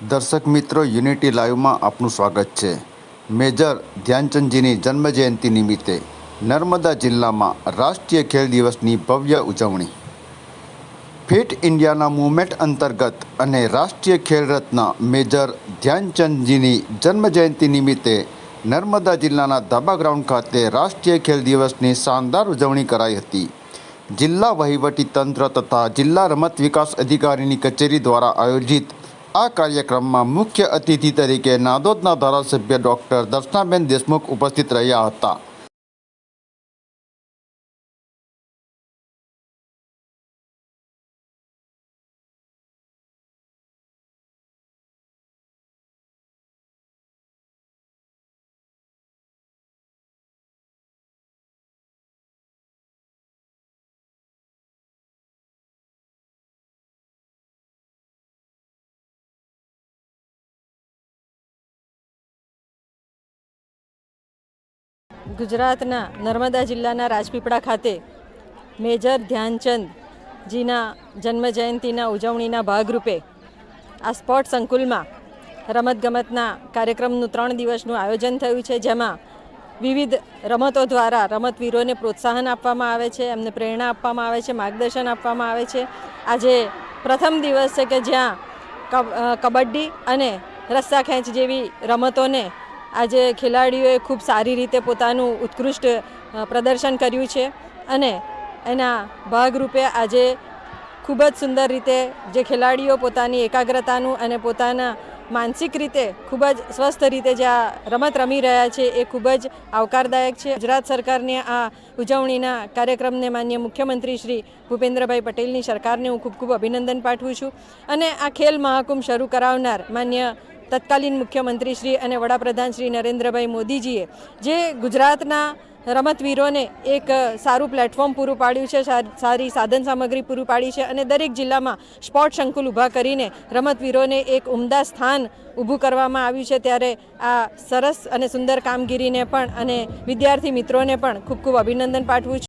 દર્શક મિત્રો, યુનિટી લાઈવમાં આપનું સ્વાગત છે. મેજર ધ્યાનચંદજીની જન્મજયંતિ નિમિત્તે નર્મદા જિલ્લામાં રાષ્ટ્રીય ખેલ દિવસની ભવ્ય ઉજવણી. ફિટ ઇન્ડિયાના મૂવમેન્ટ અંતર્ગત અને રાષ્ટ્રીય ખેલ રત્ન મેજર ધ્યાનચંદજીની જન્મજયંતિ નિમિત્તે નર્મદા જિલ્લાના ધાબા ગ્રાઉન્ડ ખાતે રાષ્ટ્રીય ખેલ દિવસની શાનદાર ઉજવણી કરાઈ હતી. જિલ્લા વહીવટી તંત્ર તથા જિલ્લા રમત વિકાસ અધિકારીની કચેરી દ્વારા આયોજિત આ કાર્યક્રમમાં મુખ્ય અતિથિ તરીકે નાદોદના ધારાસભ્ય ડૉક્ટર દર્શનાબેન દેશમુખ ઉપસ્થિત રહ્યા હતા. ગુજરાતના નર્મદા જિલ્લાના રાજપીપળા ખાતે મેજર ધ્યાનચંદજીના જન્મજયંતિના ઉજવણીના ભાગરૂપે આ સ્પોર્ટ સંકુલમાં રમતગમતના કાર્યક્રમનું ત્રણ દિવસનું આયોજન થયું છે, જેમાં વિવિધ રમતો દ્વારા રમતવીરોને પ્રોત્સાહન આપવામાં આવે છે, એમને પ્રેરણા આપવામાં આવે છે, માર્ગદર્શન આપવામાં આવે છે. આજે પ્રથમ દિવસ છે કે જ્યાં કબડ્ડી અને રસ્સા ખેંચ જેવી રમતોને આજે ખેલાડીઓએ ખૂબ સારી રીતે પોતાનું ઉત્કૃષ્ટ પ્રદર્શન કર્યું છે અને એના ભાગરૂપે આજે ખૂબ જ સુંદર રીતે જે ખેલાડીઓ પોતાની એકાગ્રતાનું અને પોતાના માનસિક રીતે ખૂબ જ સ્વસ્થ રીતે જે આ રમત રમી રહ્યા છે એ ખૂબ જ આવકારદાયક છે. ગુજરાત સરકારની આ ઉજવણીના કાર્યક્રમને માન્ય મુખ્યમંત્રી શ્રી ભૂપેન્દ્રભાઈ પટેલની સરકારને હું ખૂબ ખૂબ અભિનંદન પાઠવું છું. અને આ ખેલ મહાકુંભ શરૂ કરાવનાર માન્ય તત્કાલીન મુખ્યમંત્રી શ્રી અને વડાપ્રધાન શ્રી નરેન્દ્રભાઈ મોદીજીએ જે ગુજરાતના રમતવીરોને એક સારું પ્લેટફોર્મ પૂરું પાડ્યું છે સારી સાધન સામગ્રી પૂરું પાડી છે અને દરેક જિલ્લામાં સ્પોર્ટ સંકુલ ઊભા કરીને રમતવીરોને એક ઉમદા સ્થાન ઊભું કરવામાં આવ્યું છે. ત્યારે આ સરસ અને સુંદર કામગીરીને પણ અને વિદ્યાર્થી મિત્રોને પણ ખૂબ ખૂબ અભિનંદન પાઠવું છું.